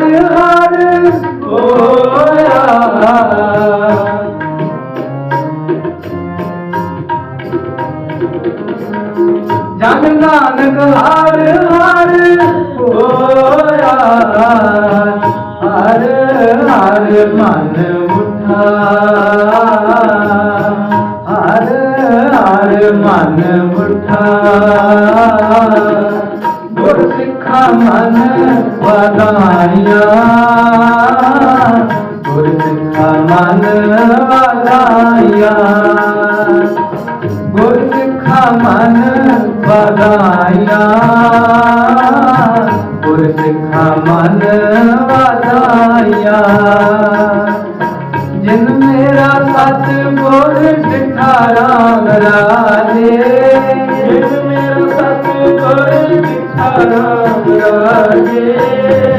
ਹਰ ਹਰ ਹੋਇਆ। ਜਨ ਨਾਨਕ ਹਰ ਹਰ ਹੋਇਆ। ਹਰ ਹਰ ਮਨ ਉਠਾ। ਹਰ ਹਰ ਮਨ ਉਠਾ। मन बधाइया गुरु मन बधाइया गुरु मन बधाइया गुरु सिखा मन बधाइया जिन मेरा सच गुर सिखा राम राजे राम राधे